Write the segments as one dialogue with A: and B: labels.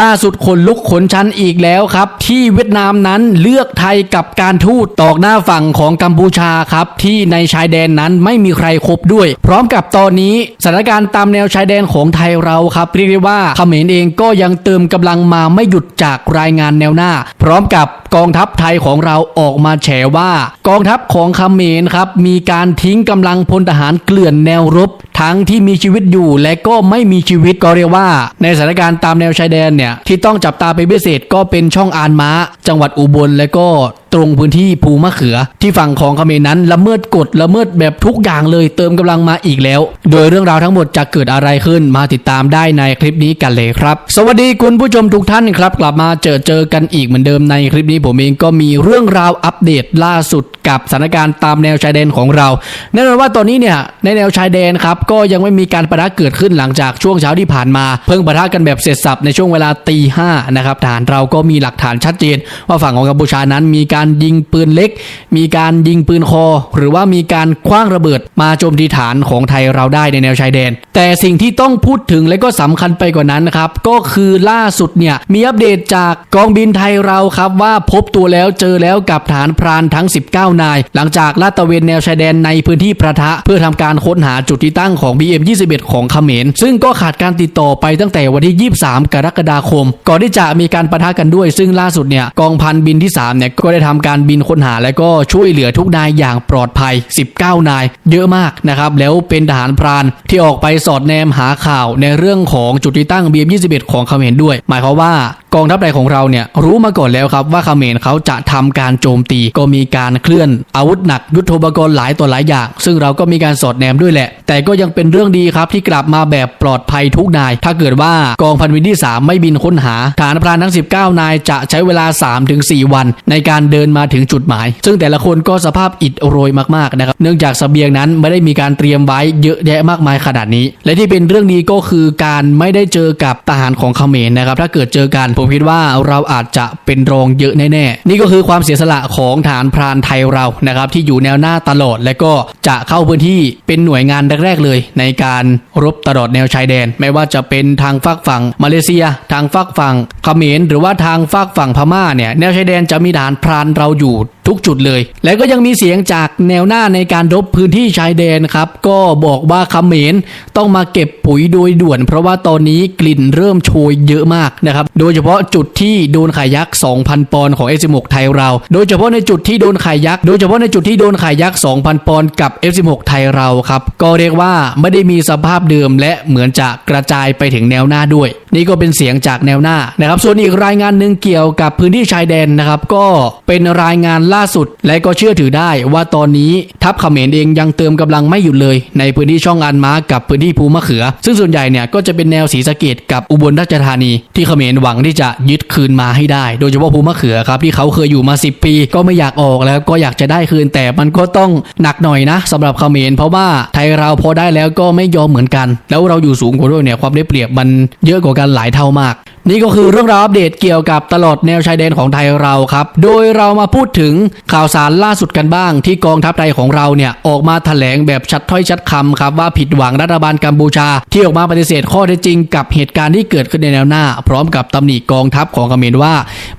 A: ล่าสุดคนลุกขนชันอีกแล้วครับ ที่เวียดนามนั้นเลือกไทยกับการทูตตอกหน้าฝั่งของกัมพูชาครับ ที่ในชายแดนนั้นไม่มีใครครบด้วย พร้อมกับตอนนี้สถานการณ์ตามแนวชายแดนของไทยเราครับเรียกได้ว่าเขมรเองก็ยังเติมกำลังมาไม่หยุดจากรายงานแนวหน้า พร้อมกับ กองทัพไทยของเราออกมาแฉว่า กองทัพของเขมรครับมีการทิ้งกำลังพลทหารเกลื่อนแนวรบ ทั้งที่มีชีวิตอยู่และก็ไม่มีชีวิตก็เรียกว่า ในสถานการณ์ตามแนวชายแดนเนี่ยที่ต้องจับตาเป็นพิเศษก็เป็นช่องอานม้า จังหวัดอุบลและก็ ตรงพื้นที่ภูมะเขือ ที่ฝั่งของเขมรนั้นละเมิดกฎละเมิดแบบทุกอย่างเลยเติมกำลังมาอีกแล้ว โดยเรื่องราวทั้งหมดจะเกิดอะไรขึ้นมาติดตามได้ในคลิปนี้กันเลยครับ สวัสดีคุณผู้ชมทุกท่านครับ กลับมาเจอเจอกันอีกเหมือนเดิมในคลิปนี้ผมเองก็มีเรื่องราวอัปเดตล่าสุดกับสถานการณ์ตามแนวชายแดนของเราแน่นอนว่าตอนนี้เนี่ยในแนวชายแดนครับก็ยังไม่มีการประทะเกิดขึ้นหลังจากช่วงเช้าที่ผ่านมา เพิ่งประทะกันแบบเสร็จสับในช่วงเวลาตีห้านะครับฐานเราก็มีหลักฐานชัดเจน ว่าฝั่งของกัมพูชานั้นมีการการยิงปืนเล็ก มีการยิงปืนคอ หรือว่ามีการคว้างระเบิดมาโจมตีฐานของไทยเราได้ในแนวชายแดน แต่สิ่งที่ต้องพูดถึงและก็สำคัญไปกว่านั้นนะครับ ก็คือล่าสุดเนี่ยมีอัปเดตจากกองบินไทยเราครับว่าพบตัวแล้วเจอแล้วกับฐานพรานทั้ง 19 นาย หลังจากลาดตระเวนแนวชายแดนในพื้นที่ประทะ เพื่อทำการค้นหาจุดที่ตั้งของ BM21 ของเขมร ซึ่งก็ขาดการติดต่อไปตั้งแต่วันที่ 23 กรกฎาคม ก่อนที่จะมีการประทะกันด้วย ซึ่งล่าสุดเนี่ยกองพันบินที่3เนี่ยก็ได้ททำการบินค้นหาและก็ช่วยเหลือทุกนายอย่างปลอดภัย 19 นาย เยอะมากนะครับแล้วเป็นทหารพรานที่ออกไปสอดแนมหาข่าวในเรื่องของจุดที่ตั้ง BM21 ของเขมรด้วย หมายความว่ากองทัพไทยของเราเนี่ยรู้มาก่อนแล้วครับว่าเขมรเขาจะทำการโจมตีก็มีการเคลื่อนอาวุธหนักยุทโธปกรณ์หลายต่อหลายอย่าง ซึ่งเราก็มีการสอดแนมด้วยแหละ แต่ก็ยังเป็นเรื่องดีครับที่กลับมาแบบปลอดภัยทุกนาย ถ้าเกิดว่ากองพันบินที่ 3 ไม่บินค้นหา ฐานพรานทั้ง 19 นายจะใช้เวลา 3-4 วัน ในการเดินมาถึงจุดหมาย ซึ่งแต่ละคนก็สภาพอิดโรยมากๆนะครับเนื่องจากเสบียงนั้นไม่ได้มีการเตรียมไว้เยอะแยะมากมายขนาดนี้ และที่เป็นเรื่องดีก็คือการไม่ได้เจอกับทหารของเขมรนะครับถ้าเกิดเจอกันผมคิดว่าเราอาจจะเป็นรองเยอะแน่ๆ นี่ก็คือความเสียสละของฐานพรานไทยเรานะครับที่อยู่แนวหน้าตลอด และก็จะเข้าพื้นที่เป็นหน่วยงานแรกๆเลย ในการรบตลอดแนวชายแดน ไม่ว่าจะเป็นทางฝักฝั่งมาเลเซีย ทางฝักฝั่งเขมรหรือว่าทางฝากฝั่งพม่าเนี่ยแนวชายแดนจะมีฐานพรานเราอยู่ทุกจุดเลย และก็ยังมีเสียงจากแนวหน้าในการรบพื้นที่ชายแดนครับ ก็บอกว่าเขมรต้องมาเก็บปุ๋ยโดยด่วน เพราะว่าตอนนี้กลิ่นเริ่มโชยเยอะมากนะครับ โดยเฉพาะจุดที่โดนขายักษ์ 2,000 ปอนด์ของ F16 ไทยเรา โดยเฉพาะในจุดที่โดนขายักษ์ โดยเฉพาะในจุดที่โดนขายยักษ์ 2,000 ปอนด์กับ F16 ไทยเราครับ ก็เรียกว่าไม่ได้มีสภาพเดิมและเหมือนจะกระจายไปถึงแนวหน้าด้วย นี่ก็เป็นเสียงจากแนวหน้านะครับส่วนอีกรายงานหนึ่งเกี่ยวกับพื้นที่ชายแดนนะครับก็เป็นรายงานล่าสุดและก็เชื่อถือได้ว่าตอนนี้ทัพเขมรเองยังเติมกำลังไม่หยุดเลย ในพื้นที่ช่องอันม้ากับพื้นที่ภูมะเขือ ซึ่งส่วนใหญ่เนี่ยก็จะเป็นแนวศรีสะเกดกับอุบลราชธานี ที่เขมรหวังที่จะยึดคืนมาให้ได้ โดยเฉพาะภูมะเขือครับที่เขาเคยอยู่มา 10 ปี ก็ไม่อยากออกแล้วก็อยากจะได้คืนแต่มันก็ต้องหนักหน่อยนะสำหรับเขมรเพราะว่าไทยเราพอได้แล้วก็ไม่ยอมเหมือนกัน แล้วเราอยู่สูงกว่าด้วยเนี่ยความได้เปรียบมันเยอะกว่ากันหลายเท่ามาก นี่ก็คือเรื่องราวอัปเดตเกี่ยวกับตลอดแนวชายแดนของไทยเราครับ โดยเรามาพูดถึงข่าวสารล่าสุดกันบ้าง ที่กองทัพไทยของเราเนี่ยออกมาแถลงแบบชัดถ้อยชัดคำครับว่าผิดหวังรัฐบาลกัมพูชา ที่ออกมาปฏิเสธข้อเท็จจริงกับเหตุการณ์ที่เกิดขึ้นในแนวหน้า พร้อมกับตำหนิกองทัพของเขมรว่า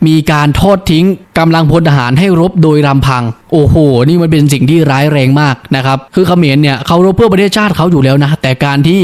A: มีการทอดทิ้งกำลังพลทหารให้รบโดยลำพัง โอ้โห นี่มันเป็นสิ่งที่ร้ายแรงมากนะครับคือเขมรเนี่ยเขารบเพื่อประเทศชาติเขาอยู่แล้วนะแต่การที่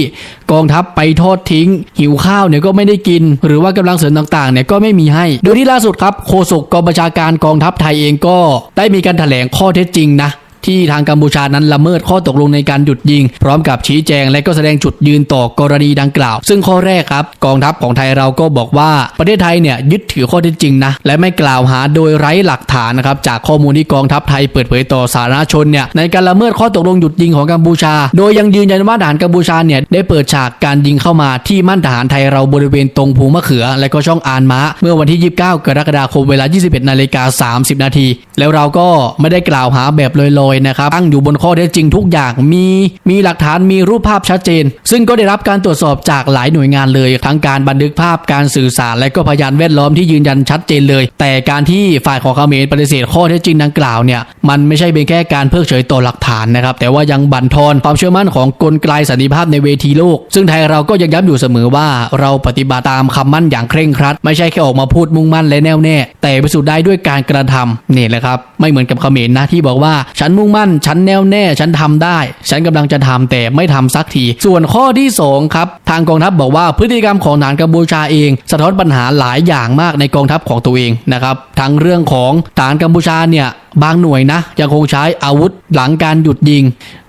A: กองทัพไปทอดทิ้งหิวข้าวเนี่ยก็ไม่ได้กินหรือว่ากำลังเสริมต่างๆเนี่ยก็ไม่มีให้ โดยที่ล่าสุดครับโฆษกกองบัญชาการกองทัพไทยเองก็ได้มีการแถลงข้อเท็จจริงนะ ที่ทางกัมพูชานั้นละเมิดข้อตกลงในการหยุดยิง พร้อมกับชี้แจงและก็แสดงจุดยืนต่อกรณีดังกล่าว ซึ่งข้อแรกครับ กองทัพของไทยเราก็บอกว่าประเทศไทยเนี่ยยึดถือข้อเท็จจริงนะและไม่กล่าวหาโดยไร้หลักฐานนะครับจากข้อมูลที่กองทัพไทยเปิดเผยต่อสาธารณชนเนี่ยในการละเมิดข้อตกลงหยุดยิงของกัมพูชา โดยยังยืนยันว่าทหารกัมพูชาเนี่ยได้เปิดฉากการยิงเข้ามาที่มั่นทหารไทยเราบริเวณตรงภูมะเขือ และก็ช่องอานม้า เมื่อวันที่ 29 กรกฎาคมเวลา 21นาฬิกา30 นาทีแล้วเราก็ไม่ได้กล่าวหาแบบลอยนะครับตั้งอยู่บนข้อเท็จจริงทุกอย่างมีมีหลักฐานมีรูปภาพชัดเจน ซึ่งก็ได้รับการตรวจสอบจากหลายหน่วยงานเลยทั้งการบันทึกภาพการสื่อสาร และก็พยานแวดล้อมที่ยืนยันชัดเจนเลย แต่การที่ฝ่ายของเขมรปฏิเสธข้อเท็จจริงดังกล่าวเนี่ยมันไม่ใช่เป็นแค่การเพิกเฉยต่อหลักฐานนะครับแต่ว่ายังบั่นทอนความเชื่อมั่นของกลไกสันติภาพในเวทีโลก ซึ่งไทยเราก็ยังย้ำอยู่เสมอว่าเราปฏิบัติตามคำมั่นอย่างเคร่งครัด ไม่ใช่แค่ออกมาพูดมุ่งมั่นและแน่วแน่ แต่พิสูจน์ได้ด้วยการกระทำนี่แหละครับ ไม่เหมือนกับเขมรนะที่บอกว่าฉันมุ่งมั่น ฉันแน่วแน่ ฉันทำได้ ฉันกำลังจะทำแต่ไม่ทำสักที ส่วนข้อที่สองครับ ทางกองทัพบอกว่าพฤติกรรมของฐานกัมพูชาเอง สะท้อนปัญหาหลายอย่างมากในกองทัพของตัวเองนะครับ ทั้งเรื่องของฐานกัมพูชาเนี่ย บางหน่วยนะยังคงใช้อาวุธหลังการหยุดยิง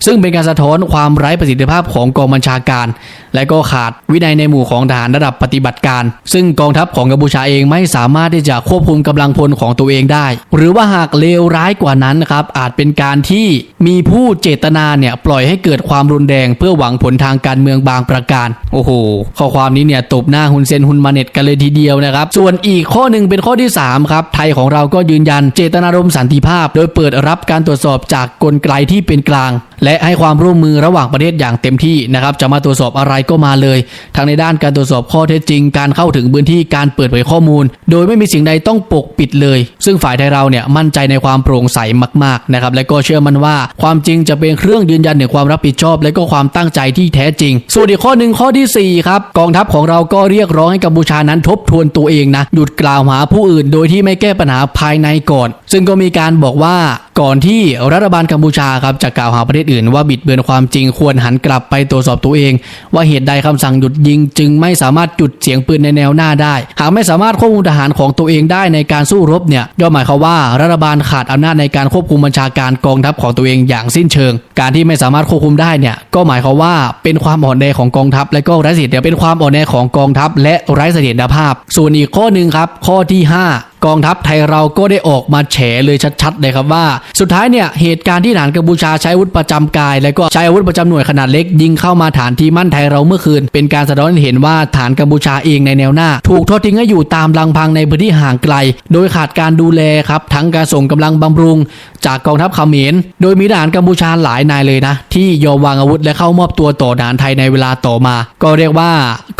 A: ซึ่งเป็นการสะท้อนความไร้ประสิทธิภาพของกองบัญชาการ และก็ขาดวินัยในหมู่ของทหารระดับปฏิบัติการ ซึ่งกองทัพของกัมพูชาเองไม่สามารถที่จะควบคุมกำลังพลของตัวเองได้ หรือว่าหากเลวร้ายกว่านั้นนะครับอาจเป็นการที่มีผู้เจตนาเนี่ยปล่อยให้เกิดความรุนแรงเพื่อหวังผลทางการเมืองบางประการโอ้โหข้อความนี้เนี่ยตบหน้าฮุนเซนฮุนมาเน็ตกันเลยทีเดียวนะครับส่วนอีกข้อหนึ่งเป็นข้อที่3ครับไทยของเราก็ยืนยันเจตนารมณ์สันติภาพโดยเปิดรับการตรวจสอบจากกลไกที่เป็นกลาง และให้ความร่วมมือระหว่างประเทศอย่างเต็มที่นะครับ จะมาตรวจสอบอะไรก็มาเลย ทั้งในด้านการตรวจสอบข้อเท็จจริง การเข้าถึงพื้นที่การเปิดเผยข้อมูล โดยไม่มีสิ่งใดต้องปกปิดเลย ซึ่งฝ่ายไทยเราเนี่ยมั่นใจในความโปร่งใสมากๆนะครับและก็เชื่อมั่นว่าความจริงจะเป็นเครื่องยืนยันถึงความรับผิดชอบ และก็ความตั้งใจที่แท้จริง ส่วนอีกข้อหนึ่งข้อทีสี่4 ครับกองทัพของเราก็เรียกร้องให้กัมพูชานั้นทบทวนตัวเองนะหยุดกล่าวหาผู้อื่น โดยที่ไม่แก้ปัญหาภายในก่อนซึ่งก็มีการบอกว่าก่อนที่รัฐบาลกัมพูชาครับจะกล่าวหาประเทศอื่นว่าบิดเบือนความจริงควรหันกลับไปตรวจสอบตัวเอง ว่าเหตุใดคำสั่งหยุดยิง จึงไม่สามารถจุดเสียงปืนในแนวหน้าได้ หากไม่สามารถควบคุมทหารของตัวเองได้ในการสู้รบเนี่ยย่อมหมายความว่ารัฐบาลขาดอำนาจในการควบคุมบัญชาการกองทัพของตัวเองอย่างสิ้นเชิง การที่ไม่สามารถควบคุมได้เนี่ยก็หมายความว่าเป็นความอ่อนแอของกองทัพ และก็ไร้เสถียรเป็นความอ่อนแอของกองทัพ และไร้เสถียรภาพ ส่วนอีกข้อหนึ่งครับข้อที่ 5กองทัพไทยเราก็ได้ออกมาแฉเลยชัดๆเลยครับว่า สุดท้ายเนี่ยเหตุการณ์ที่ฐานกัมพูชาใช้อาวุธประจำกาย และก็ใช้อาวุธประจำหน่วยขนาดเล็ก ยิงเข้ามาฐานที่มั่นไทยเราเมื่อคืน เป็นการสะท้อนเห็นว่าฐานกัมพูชาเองในแนวหน้า ถูกทอดทิ้งให้อยู่ตามลำพังในพื้นที่ห่างไกล โดยขาดการดูแลครับทั้งการส่งกำลังบำรุงจากกองทัพเขมร โดยมีทหารกัมพูชาหลายนายเลยนะ ที่ยอมวางอาวุธและเข้ามอบตัวต่อทหารไทยในเวลาต่อมา ก็เรียกว่า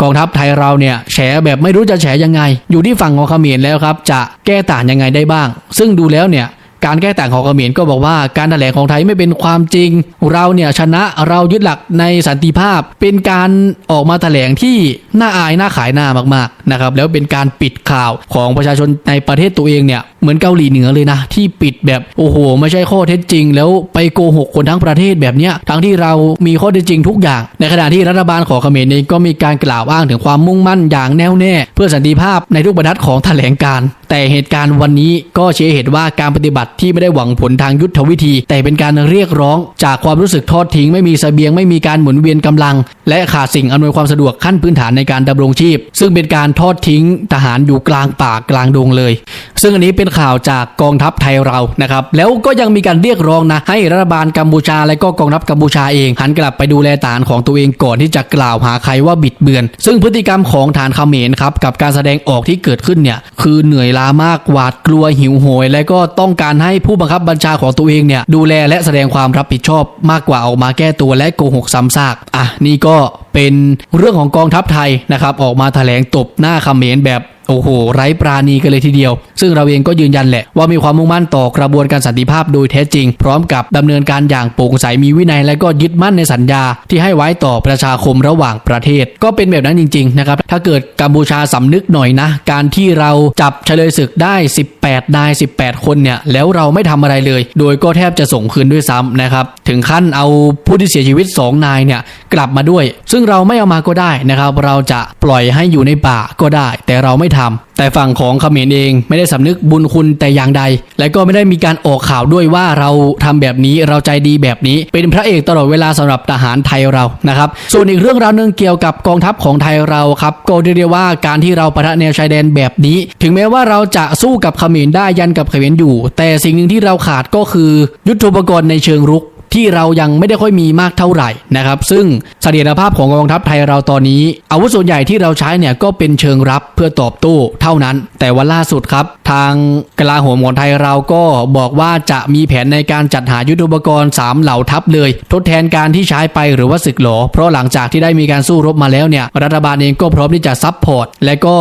A: กองทัพไทยเราเนี่ยแฉแบบไม่รู้จะแฉยังไง อยู่ที่ฝั่งของเขมรแล้วครับ จะแก้ต่างยังไงได้บ้าง ซึ่งดูแล้วเนี่ย การแก้ต่างของเขมรก็บอกว่าการแถลงของไทยไม่เป็นความจริง เราเนี่ยชนะเรายึดหลักในสันติภาพ เป็นการออกมาแถลงที่น่าอายน่าขายหน้ามากๆนะครับแล้วเป็นการปิดข่าวของประชาชนในประเทศตัวเองเนี่ยเหมือนเกาหลีเหนือเลยนะ ที่ปิดแบบโอ้โห ไม่ใช่ข้อเท็จจริง แล้วไปโกหกคนทั้งประเทศแบบเนี้ยทั้งที่เรามีข้อเท็จจริงทุกอย่าง ในขณะที่รัฐบาลของเขมรเองก็มีการกล่าวอ้างถึงความมุ่งมั่นอย่างแน่วแน่ เพื่อสันติภาพในทุกบรรทัดของแถลงการ แต่เหตุการณ์วันนี้ก็เชี้ให้เห็นว่าการปฏิบัติที่ไม่ได้หวังผลทางยุทธวิธี แต่เป็นการเรียกร้อง จากความรู้สึกทอดทิ้งไม่มีเสบียงไม่มีการหมุนเวียนกำลัง และขาดสิ่งอำนวยความสะดวกขั้นพื้นฐานในการดำรงชีพ ซึ่งเป็นการทอดทิ้งทหารอยู่กลางป่ากลางดงเลย ซึ่งอันนี้เป็นข่าวจากกองทัพไทยเรานะครับแล้วก็ยังมีการเรียกร้องนะให้รัฐบาลกัมพูชา และก็กองทัพกัมพูชาเองหันกลับไปดูแลฐานของตัวเองก่อนที่จะกล่าวหาใครว่าบิดเบือน ซึ่งพฤติกรรมของฐานเขมรครับกับการแสดงออกที่เกิดขึ้นเนี่ยคือเหนื่อยล้ามากหวาดกลัวหิวโหย และก็ต้องการให้ผู้บังคับบัญชาของตัวเองเนี่ยดูแลและแสดงความรับผิดชอบมากกว่าออกมาแก้ตัวและโกหกซ้ำซากอะนี่ก็เป็นเรื่องของกองทัพไทยนะครับออกมาแถลงตบหน้าคำเขมรแบบ โอ้โหไร้ปราณีกันเลยทีเดียว ซึ่งเราเองก็ยืนยันแหละว่ามีความมุ่งมั่นต่อกระบวนการสันติภาพโดยแท้จริง พร้อมกับดำเนินการอย่างโปร่งใสมีวินัยและก็ยึดมั่นในสัญญาที่ให้ไว้ต่อประชาคมระหว่างประเทศ ก็เป็นแบบนั้นจริง ๆ นะครับ ถ้าเกิดกัมพูชาสำนึกหน่อยนะ การที่เราจับเฉลยศึกได้ 18นาย18 คนเนี่ยแล้วเราไม่ทำอะไรเลย โดยก็แทบจะส่งคืนด้วยซ้ำนะครับถึงขั้นเอาผู้ที่เสียชีวิต 2 นายเนี่ยกลับมาด้วย ซึ่งเราไม่เอามาก็ได้นะครับ เราจะปล่อยให้อยู่ในป่าก็ได้ แต่เราไม่ทำแต่ฝั่งของเขมรเองไม่ได้สำนึกบุญคุณแต่อย่างใด และก็ไม่ได้มีการออกข่าวด้วยว่าเราทำแบบนี้เราใจดีแบบนี้ เป็นพระเอกตลอดเวลาสำหรับทหารไทยเรานะครับส่วนอีกเรื่องราวหนึงเกี่ยวกับกองทัพของไทยเราครับก็เรียกว่าการที่เราปะทะแนวชายแดนแบบนี้ ถึงแม้ว่าเราจะสู้กับเขมรได้ยันกับเขมรอยู่ แต่สิ่งหนึ่งที่เราขาดก็คือยุทธปกรณ์ในเชิงรุก ที่เรายังไม่ได้ค่อยมีมากเท่าไหร่นะครับ ซึ่งเสถียรภาพของกองทัพไทยเราตอนนี้ อาวุธส่วนใหญ่ที่เราใช้เนี่ยก็เป็นเชิงรับเพื่อตอบโต้เท่านั้น แต่วันล่าสุดครับ ทางกลาโหมของไทยเราก็บอกว่าจะมีแผนในการจัดหายุทโธปกรณ์สามเหล่าทัพเลย ทดแทนการที่ใช้ไปหรือว่าศึกหลอเพราะหลังจากที่ได้มีการสู้รบมาแล้วเนี่ยรัฐบาลเองก็พร้อมที่จะซัพพอร์ตและก็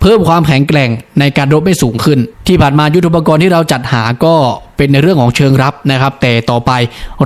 A: เพิ่มความแข็งแกร่งในการรบให้สูงขึ้น ที่ผ่านมายุทธปกรณ์ที่เราจัดหาก็เป็นในเรื่องของเชิงรับนะครับ แต่ต่อไป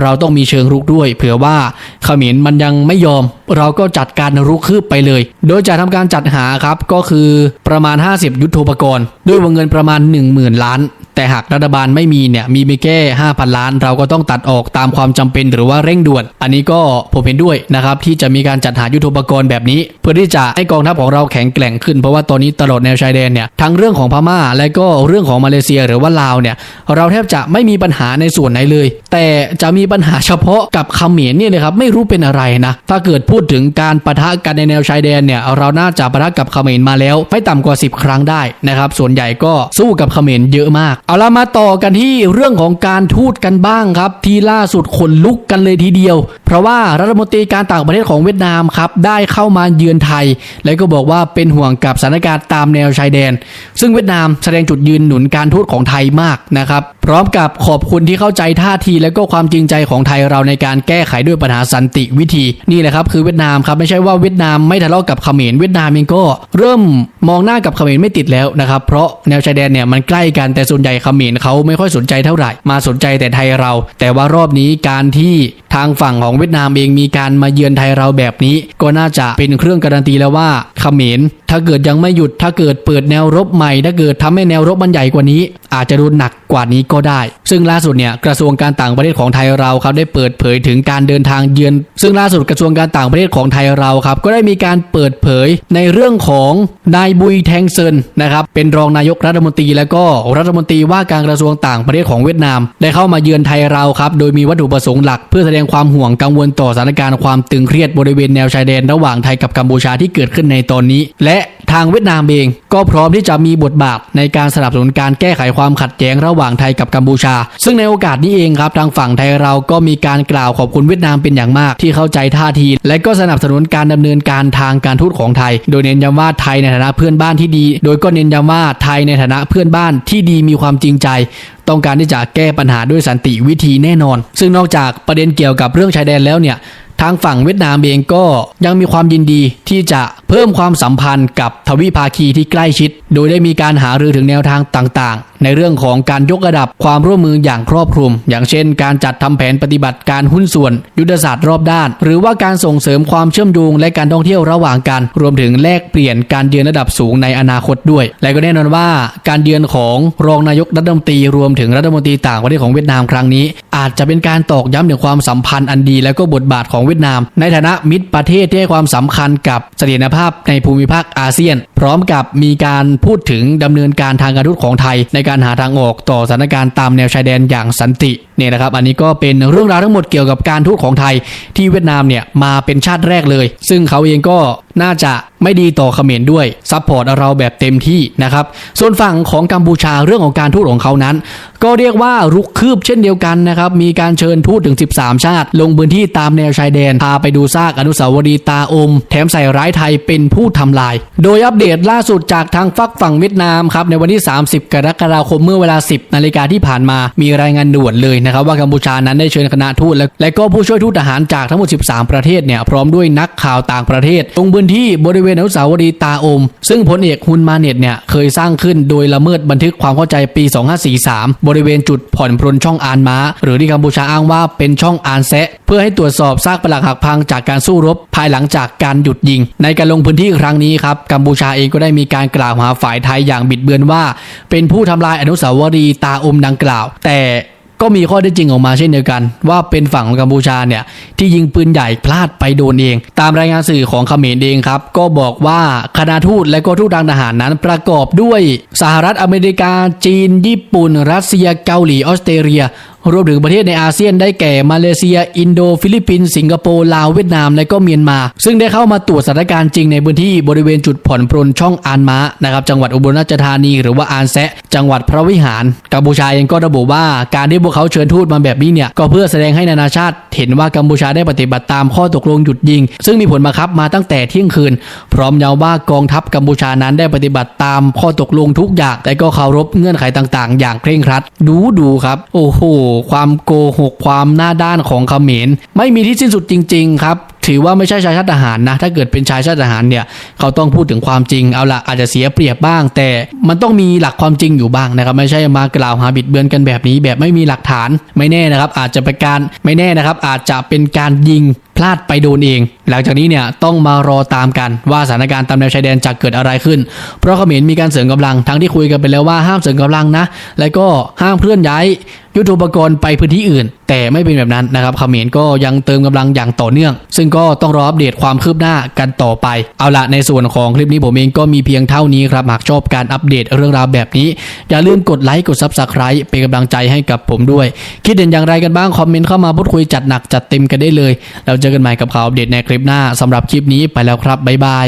A: เราต้องมีเชิงรุกด้วย เผื่อว่าเขมรมันยังไม่ยอม เราก็จัดการรุกคืบไปเลย โดยจะทำการจัดหาครับก็คือประมาณ 50 ยุทธปกรณ์ ด้วยวงเงินประมาณ 10,000 ล้าน แต่หากรัฐบาลไม่มีเนี่ยมีไปแค่5,000 ล้าน เราก็ต้องตัดออกตามความจำเป็นหรือว่าเร่งด่วน อันนี้ก็ผมเห็นด้วยนะครับที่จะมีการจัดหายุทโธปกรณ์แบบนี้ เพื่อที่จะให้กองทัพของเราแข็งแกร่งขึ้นเพราะว่าตอนนี้ตลอดแนวชายแดนเนี่ยทั้งเรื่องของพม่าและก็เรื่องของมาเลเซียหรือว่าลาวเนี่ยเราแทบจะไม่มีปัญหาในส่วนไหนเลย แต่จะมีปัญหาเฉพาะกับเขมรเนี่ยเลยครับไม่รู้เป็นอะไรนะถ้าเกิดพูดถึงการปะทะกันในแนวชายแดนเนี่ยเราน่าจะปะทะกับเขมรมาแล้วไม่ต่ำกว่า 10 ครั้งได้นะครับส่วนใหญ่ก็สู้กับเขมรเยอะมากเอาละมาต่อกันที่เรื่องของการทูตกันบ้างครับ ที่ล่าสุดขนลุกกันเลยทีเดียว เพราะว่ารัฐมนตรีการต่างประเทศของเวียดนามครับได้เข้ามาเยือนไทย แล้วก็บอกว่าเป็นห่วงกับสถานการณ์ตามแนวชายแดน ซึ่งเวียดนามแสดงจุดยืนหนุนการทูตของไทยมากนะครับ พร้อมกับขอบคุณที่เข้าใจท่าที และก็ความจริงใจของไทยเราในการแก้ไขด้วยปัญหาสันติวิธีนี่แหละครับคือเวียดนามครับไม่ใช่ว่าเวียดนามไม่ทะเลาะกับเขมรเวียดนามเองก็เริ่ม มองหน้ากับเขมรไม่ติดแล้วนะครับ เพราะแนวชายแดนเนี่ยมันใกล้กันแต่ส่วนใหญ่เขมรเขาไม่ค่อยสนใจเท่าไหร่ มาสนใจแต่ไทยเรา แต่ว่ารอบนี้การที่ ทางฝั่งของเวียดนามเองมีการมาเยือนไทยเราแบบนี้ ก็น่าจะเป็นเครื่องการันตีแล้วว่าเขมรถ้าเกิดยังไม่หยุดถ้าเกิดเปิดแนวรบใหม่ ถ้าเกิดทำให้แนวรบมันใหญ่กว่านี้ อาจจะรุนหนักกว่านี้ก็ได้ ซึ่งล่าสุดเนี่ยกระทรวงการต่างประเทศของไทยเราครับได้เปิดเผยถึงการเดินทางเยือน ซึ่งล่าสุดกระทรวงการต่างประเทศของไทยเราครับก็ได้มีการเปิดเผยในเรื่องของนายบุยแทงเซินนะครับเป็นรองนายกรัฐมนตรีและก็รัฐมนตรีว่าการกระทรวงต่างประเทศของเวียดนาม ได้เข้ามาเยือนไทยเราครับโดยมีวัตถุประสงค์หลักเพื่อแสดงความห่วงกังวลต่อสถานการณ์ความตึงเครียดบริเวณแนวชายแดนระหว่างไทยกับกัมพูชาที่เกิดขึ้นในตอนนี้ และทางเวียดนามเอง ก็พร้อมที่จะมีบทบาทในการสนับสนุนการแก้ไขความขัดแย้งระหว่างไทยกับกัมพูชา ซึ่งในโอกาสนี้เองครับทางฝั่งไทยเราก็มีการกล่าวขอบคุณเวียดนามเป็นอย่างมาก ที่เข้าใจท่าที และก็สนับสนุนการดำเนินการทางการทูตของไทย โดยเน้นย้ำว่าไทยในฐานะเพื่อนบ้านที่ดี โดยก็เน้นย้ำว่าไทยในฐานะเพื่อนบ้านที่ดีมีความจริงใจต้องการที่จะแก้ปัญหาด้วยสันติวิธีแน่นอน ซึ่งนอกจากประเด็นเกี่ยวกับเรื่องชายแดนแล้วเนี่ย ทางฝั่งเวียดนามเองก็ยังมีความยินดีที่จะเพิ่มความสัมพันธ์กับทวิภาคีที่ใกล้ชิด โดยได้มีการหารือถึงแนวทางต่างๆ ในเรื่องของการยกระดับความร่วมมืออย่างครอบคลุม อย่างเช่น การจัดทำแผนปฏิบัติการหุ้นส่วน ยุทธศาสตร์รอบด้าน หรือว่าการส่งเสริมความเชื่อมโยงและการท่องเที่ยวระหว่างกัน รวมถึงแลกเปลี่ยนการเยือนระดับสูงในอนาคตด้วย และก็แน่นอนว่า การเยือนของรองนายกรัฐมนตรีรวมถึงรัฐมนตรีต่างประเทศของเวียดนามครั้งนี้ อาจจะเป็นการตอกย้ำถึงความสัมพันธ์อันดี และก็บทบาทของเวียดนาม ในฐานะมิตรประเทศที่ให้ความสำคัญกับเสถียรภาพในภูมิภาคอาเซียน พร้อมกับมีการพูดถึงดำเนินการทางการทูตของไทย ในการหาทางออกต่อสถานการณ์ตามแนวชายแดนอย่างสันติเนี่ยนะครับ อันนี้ก็เป็นเรื่องราวทั้งหมดเกี่ยวกับการทูตของไทย ที่เวียดนามเนี่ยมาเป็นชาติแรกเลย ซึ่งเขาเองก็น่าจะ ไม่ดีต่อเขมรด้วยซัพพอร์ตเราแบบเต็มที่นะครับส่วนฝั่งของกัมพูชาเรื่องของการทูตของเขานั้น ก็เรียกว่ารุกคืบเช่นเดียวกันนะครับมีการเชิญทูตถึง 13 ชาติ ลงพื้นที่ตามแนวชายแดนพาไปดูซากอนุสาวรีย์ตาอม แถมใส่ร้ายไทยเป็นผู้ทำลาย โดยอัปเดตล่าสุดจากทางฝักฝั่งเวียดนามครับในวันที่ 30 กรกฎาคมเมื่อเวลา 10นาฬิกาที่ผ่านมามีรายงานด่วนเลยนะครับว่ากัมพูชานั้นได้เชิญคณะทูตและและก็ผู้ช่วยทูตทหารจากทั้งหมด 13 ประเทศเนี่ยพร้อมด้วยนักข่าวต่างประเทศลงพื้นที่บริเวณอนุสาวรีย์ตาอม ซึ่งพลเอกฮุนมาเน็ตเนี่ยเคยสร้างขึ้นโดยละเมิดบันทึกความเข้าใจปี 2543 บริเวณจุดผ่อนปรนช่องอานม้า หรือที่กัมพูชาอ้างว่าเป็นช่องอานแซะ เพื่อให้ตรวจสอบซากปรักหักพังจากการสู้รบ ภายหลังจากการหยุดยิง ในการลงพื้นที่ครั้งนี้ครับกัมพูชาเองก็ได้มีการกล่าวหาฝ่ายไทยอย่างบิดเบือนว่า เป็นผู้ทำลายอนุสาวรีย์ตาอมดังกล่าว แต่ ก็มีข้อได้จริงออกมาเช่นเดียวกัน ว่าเป็นฝั่งของกัมพูชาเนี่ยที่ยิงปืนใหญ่พลาดไปโดนเอง ตามรายงานสื่อของเขมรเองครับ ก็บอกว่าคณะทูตและก็ทูตทางทหารนั้นประกอบด้วยสหรัฐอเมริกาจีน ญี่ปุ่น รัสเซียเกาหลีออสเตรเลีย รวมถึงประเทศในอาเซียนได้แก่มาเลเซีย อินโด ฟิลิปปินส์สิงคโปร์ลาวเวียดนามและก็เมียนมา ซึ่งได้เข้ามาตรวจสถานการณ์จริงในพื้นที่บริเวณจุดผ่อนปรนช่องอานม้านะครับจังหวัดอุบลราชธานี หรือว่าอานแซะจังหวัดพระวิหารกัมพูชาเองก็ระบุว่าการที่พวกเขาเชิญทูตมาแบบนี้เนี่ยก็เพื่อแสดงให้นานาชาติเห็นว่ากัมพูชาได้ปฏิบัติตามข้อตกลงหยุดยิง ซึ่งมีผลบังคับมาตั้งแต่เที่ยงคืน พร้อมย้ำว่ากองทัพกัมพูชานั้นได้ปฏิบัติตามข้อตกลงทุกอย่างแต่ก็เคารพเงื่อนไขต่าง ๆ อย่างเคร่งครัด ดูดูครับ โอ้โหความโกหกความหน้าด้านของเขมร ไม่มีที่สิ้นสุดจริง ๆ ครับ ถือว่าไม่ใช่ชายชาติทหารนะ ถ้าเกิดเป็นชายชาติทหารเนี่ย เขาต้องพูดถึงความจริง เอาละอาจจะเสียเปรียบบ้าง แต่มันต้องมีหลักความจริงอยู่บ้างนะครับ ไม่ใช่มากล่าวหาบิดเบือนกันแบบนี้ แบบไม่มีหลักฐาน ไม่แน่นะครับ อาจจะเป็นการไม่แน่นะครับ อาจจะเป็นการยิง พลาดไปโดนเอง หลังจากนี้เนี่ยต้องมารอตามกันว่าสถานการณ์ตามแนวชายแดนจะเกิดอะไรขึ้น เพราะเขมรมีการเสริมกำลังทั้งที่คุยกันไปแล้วว่าห้ามเสริมกำลังนะ และก็ห้ามเคลื่อนย้ายยุทธปกรณ์ไปพื้นที่อื่น แต่ไม่เป็นแบบนั้นนะครับเขมรก็ยังเติมกำลังอย่างต่อเนื่อง ซึ่งก็ต้องรออัปเดตความคืบหน้ากันต่อไป เอาละในส่วนของคลิปนี้ผมเองก็มีเพียงเท่านี้ครับ หากชอบการอัปเดตเรื่องราวแบบนี้ อย่าลืมกดไลค์กด Subscribe เป็นกำลังใจให้กับผมด้วย คิดเห็นอย่างไรกันบ้างคอมเมนต์เข้ามาพูดคุยจัดหนักจัดเต็มกันได้เลยแล้วเจอกันใหม่กับข่าวอัปเดตในคลิปหน้าสำหรับคลิปนี้ไปแล้วครับบ๊ายบาย